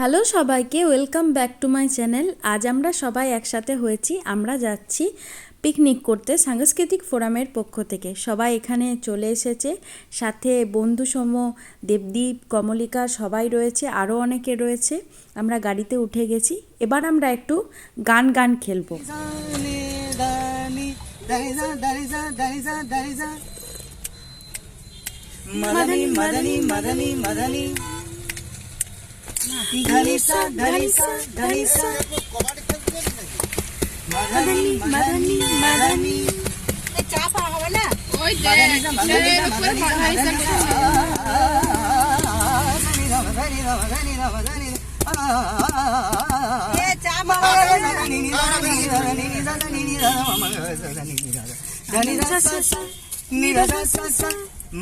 Hello সবাইকে, welcome back to my channel. আজ আমরা সবাই একসাথে হয়েছি, আমরা যাচ্ছি পিকনিক করতে সাংস্কৃতিক ফোরামের পক্ষ থেকে। সবাই এখানে চলে এসেছে, সাথে বন্ধুসম, দেবদীপ, কমলিকা সবাই রয়েছে, আরও অনেকে রয়েছে। আমরা গাড়িতে উঠে গেছি, এবার আমরা একটু গান গান খেলব। মদনি धनिसा धनिसा धनिसा मदनी मदनी मदनी चहा पाहावा ना ओय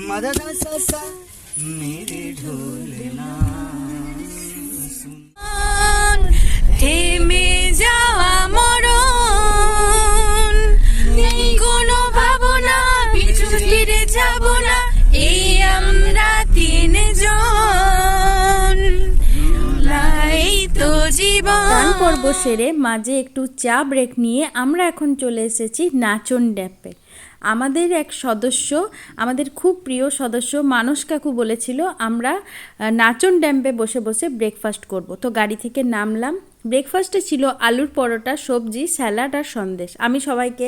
मददा ससा मेरे ढोलना থেমে কোনো ভাবনা না, এই আমরা তো জীবন। গান পর্ব সেরে মাঝে একটু চা ব্রেক নিয়ে আমরা এখন চলে এসেছি নাচন ড্যাপে। আমাদের এক সদস্য, আমাদের খুব প্রিয় সদস্য মানস কাকু বলেছিল, আমরা নাচন ড্যাম্পে বসে বসে ব্রেকফাস্ট করব। তো গাড়ি থেকে নামলাম। ব্রেকফাস্টে ছিল আলুর পরোটা, সবজি, স্যালাড আর সন্দেশ। আমি সবাইকে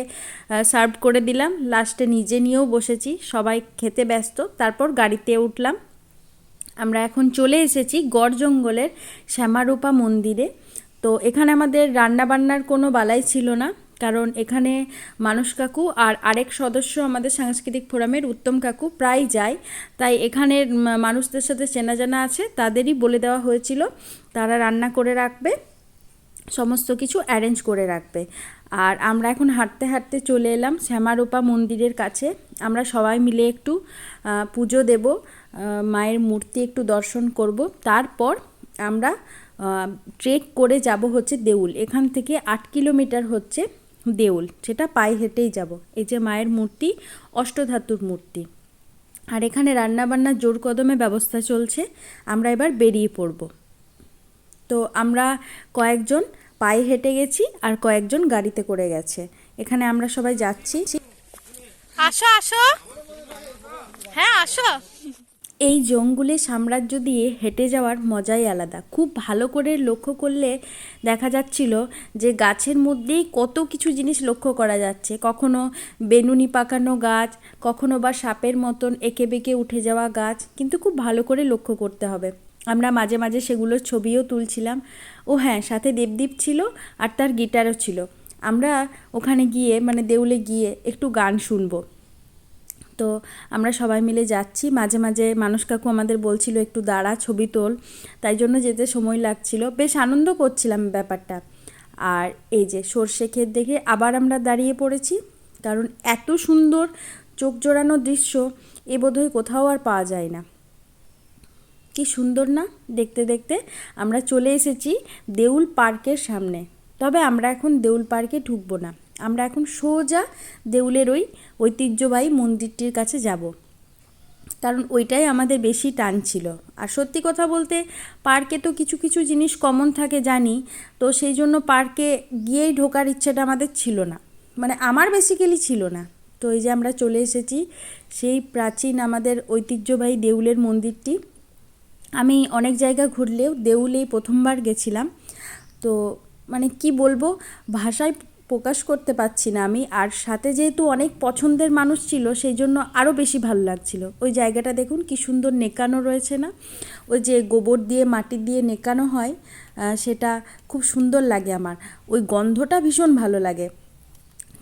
সার্ভ করে দিলাম। লাস্টে নিজে নিয়েও বসেছি। সবাই খেতে ব্যস্ত। তারপর গাড়িতে উঠলাম। আমরা এখন চলে এসেছি গড় জঙ্গলের শ্যামারূপা মন্দিরে। তো এখানে আমাদের রান্নাবান্নার কোনো বালাই ছিল না। কারণ এখানে মানুষ কাকু আর আরেক সদস্য আমাদের সাংস্কৃতিক ফোরামের উত্তম কাকু প্রায় যায়। তাই এখানের মানুষদের সাথে চেনা জানা আছে, তাদেরই বলে দেওয়া হয়েছিল, তারা রান্না করে রাখবে, সমস্ত কিছু অ্যারেঞ্জ করে রাখবে। আর আমরা এখন হাঁটতে হাঁটতে চলে এলাম শ্যামারূপা মন্দিরের কাছে। আমরা সবাই মিলে একটু পুজো দেব মায়ের মূর্তি একটু দর্শন করব। তারপর আমরা ট্রেক করে যাব হচ্ছে দেউল। এখান থেকে আট কিলোমিটার হচ্ছে। দেউল, সেটা পায়ে হেঁটেই যাব। এই যে মায়ের মূর্তি, অষ্টধাতুর মূর্তি। আর এখানে রান্নাবান্নার জোর কদমে ব্যবস্থা চলছে। আমরা এবার বেরিয়ে পড়ব। তো আমরা কয়েকজন পায়ে হেঁটে গেছি আর কয়েকজন গাড়িতে করে গেছে। এখানে আমরা সবাই যাচ্ছি। আসো আসো। হ্যাঁ আসো। এই জঙ্গলে সাম্রাজ্য দিয়ে হেঁটে যাওয়ার মজাই আলাদা। খুব ভালো করে লক্ষ্য করলে দেখা যাচ্ছিল যে গাছের মধ্যেই কত কিছু জিনিস লক্ষ্য করা যাচ্ছে। কখনো বেনুনি পাকানো গাছ, কখনো বা সাপের মতন এঁকে বেঁকে উঠে যাওয়া গাছ, কিন্তু খুব ভালো করে লক্ষ্য করতে হবে। আমরা মাঝে মাঝে সেগুলোর ছবিও তুলছিলাম। ও হ্যাঁ সাথে দেবদীপ ছিল আর তার গিটারও ছিল। আমরা ওখানে গিয়ে মানে দেউলে গিয়ে একটু গান শুনব। তো আমরা সবাই মিলে যাচ্ছি। মাঝে মাঝে মানুষ কাকু আমাদের বলছিল, একটু দাঁড়া, ছবি তোল। তাই জন্য যেতে সময় লাগছিল। বেশ আনন্দ করছিলাম ব্যাপারটা। আর এই যে সর্ষে ক্ষেত দেখে আবার আমরা দাঁড়িয়ে পড়েছি, কারণ এত সুন্দর চোখ জোড়ানো দৃশ্য, এ বোধহয় কোথাও আর পাওয়া যায় না। কি সুন্দর না? দেখতে দেখতে আমরা চলে এসেছি দেউল পার্কের সামনে। তবে আমরা এখন দেউল পার্কে ঢুকবো না। আমরা এখন সোজা দেউলের ওই ঐতিহ্যবাহী মন্দিরটির কাছে যাব। কারণ ওইটাই আমাদের বেশি টান ছিল। আর সত্যি কথা বলতে পার্কে তো কিছু কিছু জিনিস কমন থাকে জানি, তো সেই জন্য পার্কে গিয়েই ঢোকার ইচ্ছেটা আমাদের ছিল না। মানে আমার বেসিক্যালি ছিল না। তো এই যে আমরা চলে এসেছি, সেই প্রাচীন আমাদের ঐতিহ্যবাহী দেউলের মন্দিরটি। আমি অনেক জায়গা ঘুরলেও দেউলেই প্রথমবার গেছিলাম। তো মানে কি বলব, ভাষায় প্রকাশ করতে পারছি না আমি। আর সাথে যেহেতু অনেক পছন্দের মানুষ ছিল, সেই জন্য আরও বেশি ভালো লাগছিল। ওই জায়গাটা দেখুন, কি সুন্দর নেকানো রয়েছে না? ওই যে গোবর দিয়ে, মাটি দিয়ে নেকানো হয় সেটা খুব সুন্দর লাগে আমার। ওই গন্ধটা ভীষণ ভালো লাগে।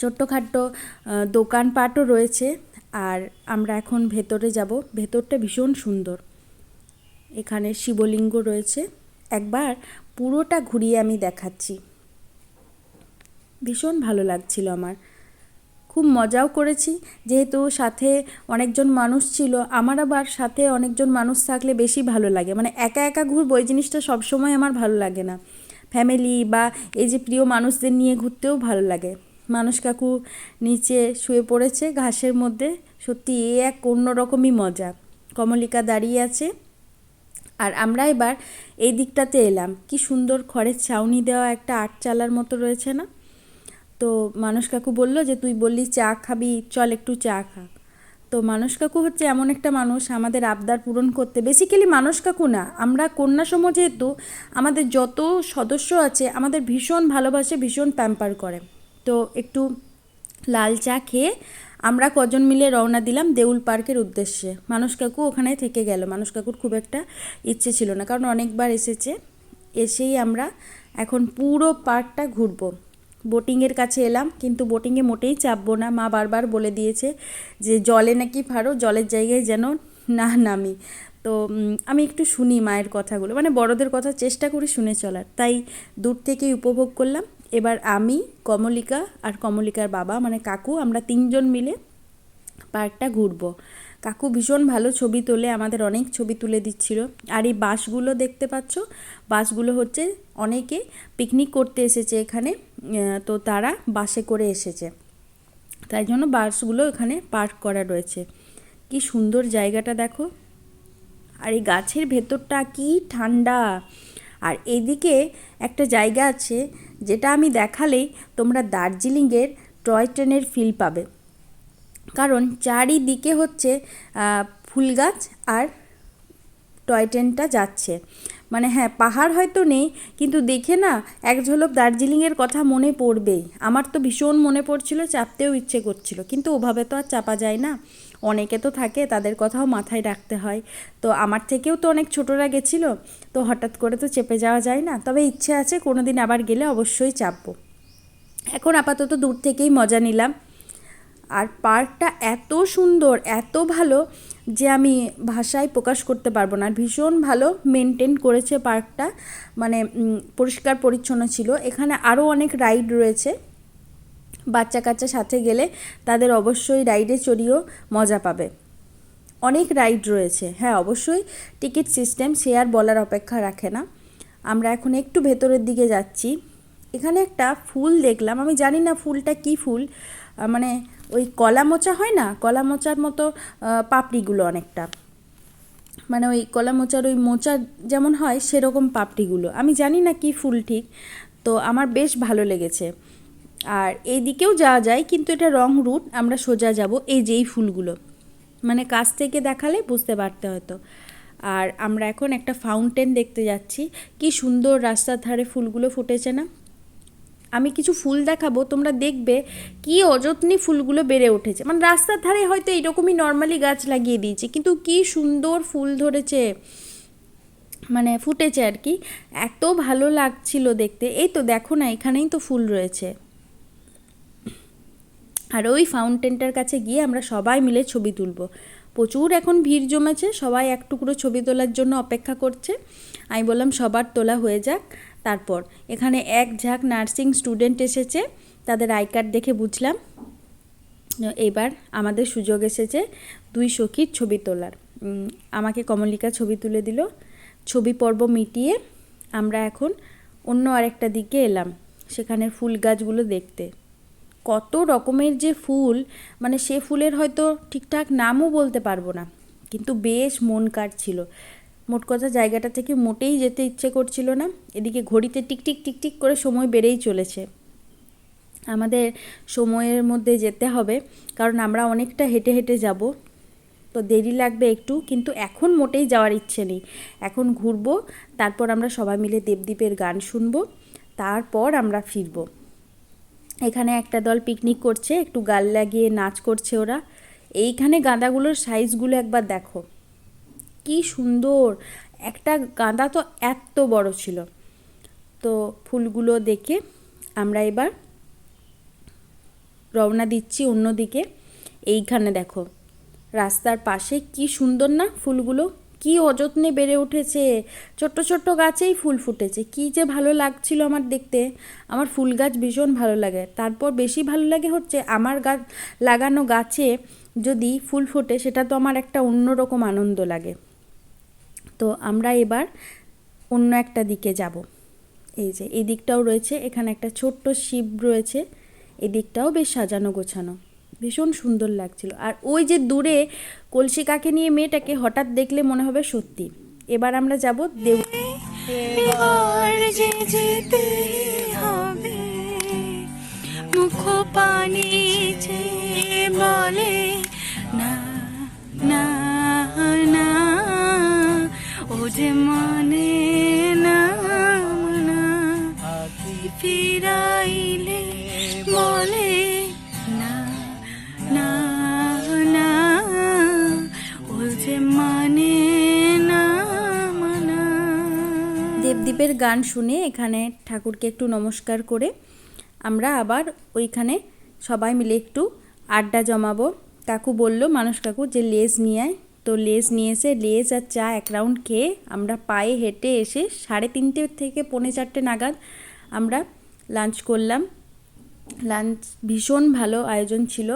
ছোট্টখাট্টো দোকানপাটও রয়েছে। আর আমরা এখন ভেতরে যাব। ভেতরটা ভীষণ সুন্দর। এখানে শিবলিঙ্গ রয়েছে। একবার পুরোটা ঘুরিয়ে আমি দেখাচ্ছি। ভীষণ ভালো লাগছিল আমার। খুব মজাও করেছি, যেহেতু সাথে অনেকজন মানুষ ছিল, আমার আবার সাথে অনেকজন মানুষ থাকলে বেশি ভালো লাগে। মানে একা একা ঘুরবো, এই জিনিসটা সবসময় আমার ভালো লাগে না। ফ্যামিলি বা এই যে প্রিয় মানুষদের নিয়ে ঘুরতেও ভালো লাগে। মানুষ কাকু নিচে শুয়ে পড়েছে ঘাসের মধ্যে, সত্যি এ এক অন্যরকমই মজা। কমলিকা দাঁড়িয়ে আছে। আর আমরা এবার এই দিকটাতে এলাম। কি সুন্দর খড়ের ছাউনি দেওয়া একটা আট চালার মতো রয়েছে না? তো মানুষ কাকু বলল যে, তুই বললি চা খাবি, চল একটু চা খা তো মানুষ কাকু হচ্ছে এমন একটা মানুষ, আমাদের আবদার পূরণ করতে বেসিক্যালি মানুষ কাকু না, আমরা কন্যা সম যেহেতু, আমাদের যত সদস্য আছে, আমাদের ভীষণ ভালোবাসে, ভীষণ প্যাম্পার করে। তো একটু লাল চা খেয়ে আমরা কজন মিলে রওনা দিলাম দেউল পার্কের উদ্দেশ্যে। মানুষ কাকু ওখানে থেকে গেল। মানুষ কাকুর খুব একটা ইচ্ছে ছিল না, কারণ অনেকবার এসেছে। এসেই আমরা এখন পুরো পার্কটা ঘুরবো। বোটিংয়ের কাছে এলাম, কিন্তু বোটিংয়ে মোটেই চাপবো না। মা বারবার বলে দিয়েছে যে, জলে নাকি ফারো জলের জায়গায় যেন না নামি। তো আমি একটু শুনি মায়ের কথাগুলো। মানে বড়দের কথা চেষ্টা করি শুনে চলার। তাই দূর থেকেই উপভোগ করলাম। এবার আমি, কমলিকা আর কমলিকার বাবা মানে কাকু, আমরা তিনজন মিলে পার্কটা ঘুরবো। কাকু ভীষণ ভালো ছবি তোলে, আমাদের অনেক ছবি তুলে দিচ্ছিল। আর এই বাসগুলো দেখতে পাচ্ছ? বাসগুলো হচ্ছে অনেকে পিকনিক করতে এসেছে এখানে তো তারা বাসে করে এসেছে। তাই জন্য বাসগুলো এখানে পার্ক করা রয়েছে। কি সুন্দর জায়গাটা দেখো। আর এই গাছের ভেতরটা কি ঠান্ডা। আর এদিকে একটা জায়গা আছে, যেটা আমি দেখালেই তোমরা দার্জিলিংয়ের টয় ট্রেনের ফিল পাবে। কারণ চারিদিকে হচ্ছে ফুল গাছ আর টয় ট্রেনটা যাচ্ছে। মানে হ্যাঁ পাহাড় হয়তো নেই, কিন্তু দেখে না এক ঝলক দার্জিলিংয়ের কথা মনে পড়বেই। আমার তো ভীষণ মনে পড়ছিল, চাপতেও ইচ্ছে করছিল, কিন্তু ওভাবে তো আর চাপা যায় না। অনেকে তো থাকে, তাদের কথাও মাথায় রাখতে হয়। তো আমার থেকেও তো অনেক ছোটরা গেছিল, তো হঠাৎ করে তো চেপে যাওয়া যায় না। তবে ইচ্ছে আছে কোনো দিন আবার গেলে অবশ্যই চাপবো। এখন আপাতত দূর থেকেই মজা নিলাম। আর পার্কটা এত সুন্দর, এত ভালো যে আমি ভাষায় প্রকাশ করতে পারব না। ভীষণ ভালো মেনটেন করেছে পার্কটা মানে পরিষ্কার পরিচ্ছন্ন ছিল। এখানে আরও অনেক রাইড রয়েছে। বাচ্চা কাচ্চা সাথে গেলে তাদের অবশ্যই রাইডে চড়িয়েও মজা পাবে। অনেক রাইড রয়েছে। হ্যাঁ অবশ্যই টিকিট সিস্টেম সে আর বলার অপেক্ষা রাখে না। আমরা এখন একটু ভেতরের দিকে যাচ্ছি। এখানে একটা ফুল দেখলাম। আমি জানি না ফুলটা কি ফুল। মানে ওই কলা মোচা হয় না? কলা মোচার মতো পাপড়িগুলো অনেকটা। মানে ওই কলা মোচার ওই মোচা যেমন হয়, সেরকম পাপড়িগুলো। আমি জানি না কি ফুল ঠিক, তো আমার বেশ ভালো লেগেছে। আর এই দিকেও যাওয়া যায়, কিন্তু এটা রং রুট, আমরা সোজা যাব এই যেই ফুলগুলো। মানে কাছ থেকে দেখালে বুঝতে পারতে হয়তো আর আমরা এখন একটা ফাউন্টেন দেখতে যাচ্ছি। কি সুন্দর রাস্তার ধারে ফুলগুলো ফুটেছে না? আমি কিছু ফুল দেখাবো, তোমরা দেখবে কি অযত্নে ফুলগুলো বেড়ে উঠেছে। মানে রাস্তার ধারে হয়তো এরকমই নর্মালি গাছ লাগিয়ে দিয়েছে, কিন্তু কি সুন্দর ফুল ধরেছে মানে ফুটেছে আর কি। এত ভালো লাগছিল দেখতে। এই তো দেখো না, এখানেই তো ফুল রয়েছে। আর ওই ফাউন্টেনটার কাছে গিয়ে আমরা সবাই মিলে ছবি তুলব। প্রচুর এখন ভিড় জমেছে, সবাই এক টুকরো ছবি তোলার জন্য অপেক্ষা করছে। আমি বললাম, সবার তোলা হয়ে যাক। তারপর, এখানে এক ঝাঁক নার্সিং স্টুডেন্ট এসেছে, তাদের আই কার্ড দেখে বুঝলাম। এবার আমাদের সুযোগ এসেছে দুই সখীর ছবি তোলার। আমাকে কমলিকা ছবি তুলে দিল। ছবি পর্ব মিটিয়ে আমরা এখন অন্য আরেকটা দিকে এলাম, সেখানে ফুল গাছগুলো দেখতে। কত রকমের যে ফুল মানে সে ফুলের হয়তো ঠিকঠাক নামও বলতে পারব না, কিন্তু বেশ মন কাটছিল মোট কথা জায়গাটা থেকে মোটেই যেতে ইচ্ছে করছিল না। এদিকে ঘড়িতে টিকটিক টিকটিক করে সময় বেড়েই চলেছে। আমাদের সময়ের মধ্যে যেতে হবে, কারণ আমরা অনেকটা হেঁটে হেঁটে যাব। তো দেরি লাগবে একটু, কিন্তু এখন মোটেই যাওয়ার ইচ্ছে নেই। এখন ঘুরবো, তারপর আমরা সবাই মিলে দেবদ্বীপের গান শুনব, তারপর আমরা ফিরবো। এখানে একটা দল পিকনিক করছে, একটু গাল লাগিয়ে নাচ করছে ওরা। এইখানে গাঁদাগুলোর সাইজগুলো একবার দেখো। কি সুন্দর। একটা গাঁদা তো এত বড় ছিল। তো ফুলগুলো দেখে আমরা এবার রওনা দিচ্ছি অন্যদিকে। এইখানে দেখো, রাস্তার পাশে কি সুন্দর না ফুলগুলো। কি অযত্নে বেড়ে উঠেছে। ছোট্ট ছোট্ট গাছেই ফুল ফুটেছে। কি যে ভালো লাগছিল আমার দেখতে। আমার ফুল গাছ ভীষণ ভালো লাগে। তারপর বেশি ভালো লাগে হচ্ছে আমার গাছ লাগানো গাছে যদি ফুল ফোটে, সেটা তো আমার একটা অন্যরকম আনন্দ লাগে। তো আমরা এবার অন্য একটা দিকে যাব। এই যে, এই দিকটাও রয়েছে, এখানে একটা ছোট্ট শিব রয়েছে, এই দিকটাও বেশ সাজানো গোছানো, ভীষণ সুন্দর লাগছিল। আর ওই যে দূরে কলসি কাকে নিয়ে মেয়েটাকে হঠাৎ দেখলে মনে হবে সত্যি। এবার আমরা যাব দেউ মুখ পানি বলে গান শুনে এখানে ঠাকুরকে একটু নমস্কার করে আমরা আবার ওইখানে সবাই মিলে একটু আড্ডা জমাবো। কাকু বলল মানুষ কাকু, যে লেজ নিয়ে আয়। তো লেজ নিয়ে এসে লেজ আর চা এক রাউন্ড খেয়ে আমরা পায়ে হেঁটে এসে সাড়ে তিনটে থেকে পৌনে চারটে নাগাদ আমরা লাঞ্চ করলাম। লাঞ্চ ভীষণ ভালো আয়োজন ছিল।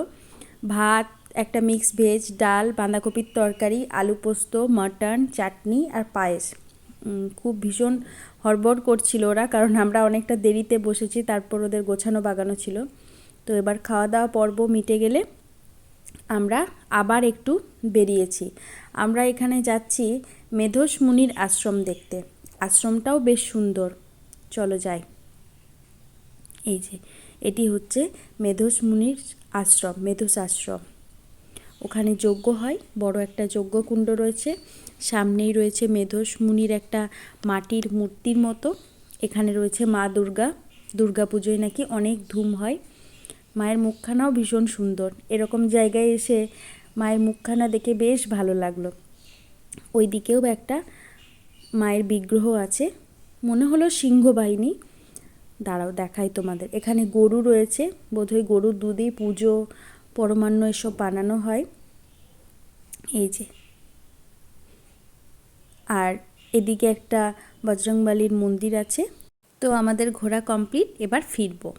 ভাত, একটা মিক্স ভেজ, ডাল, বাঁধাকপির তরকারি, আলু পোস্ত, মাটন, চাটনি আর পায়েস। খুব ভীষণ হড়বড় করছিল ওরা, কারণ আমরা অনেকটা দেরিতে বসেছি, তারপর ওদের গোছানো বাগানো ছিল। তো এবার খাওয়া দাওয়া পর্ব মিটে গেলে আমরা আবার একটু বেরিয়েছি। আমরা এখানে যাচ্ছি মেধোস মুনির আশ্রম দেখতে। আশ্রমটাও বেশ সুন্দর। চলো যাই। এই যে, এটি হচ্ছে মেধোস মুনির আশ্রম, মেধোস আশ্রম। ওখানে যজ্ঞ হয়, বড় একটা যজ্ঞকুণ্ড রয়েছে, সামনেই রয়েছে মেধোস মুনির একটা মাটির মূর্তির মতো, এখানে রয়েছে মা দুর্গা দুর্গা পুজোয় নাকি অনেক ধুম হয়, মায়ের মুখখানাও ভীষণ সুন্দর, এরকম জায়গায় এসে মায়ের মুখখানা দেখে বেশ ভালো লাগল। ওই দিকেও একটা মায়ের বিগ্রহ আছে, মনে হলো সিংহ বাহিনী, দাঁড়াও দেখাই তোমাদের, এখানে গরু রয়েছে, বোধহয় গরুর দুধে পুজো পরমান্ন এসব বানানো হয়। এই যে। আর এদিকে একটা বজরংবালির মন্দির আছে। তো আমাদের ঘোরা কমপ্লিট, এবার ফিরবো।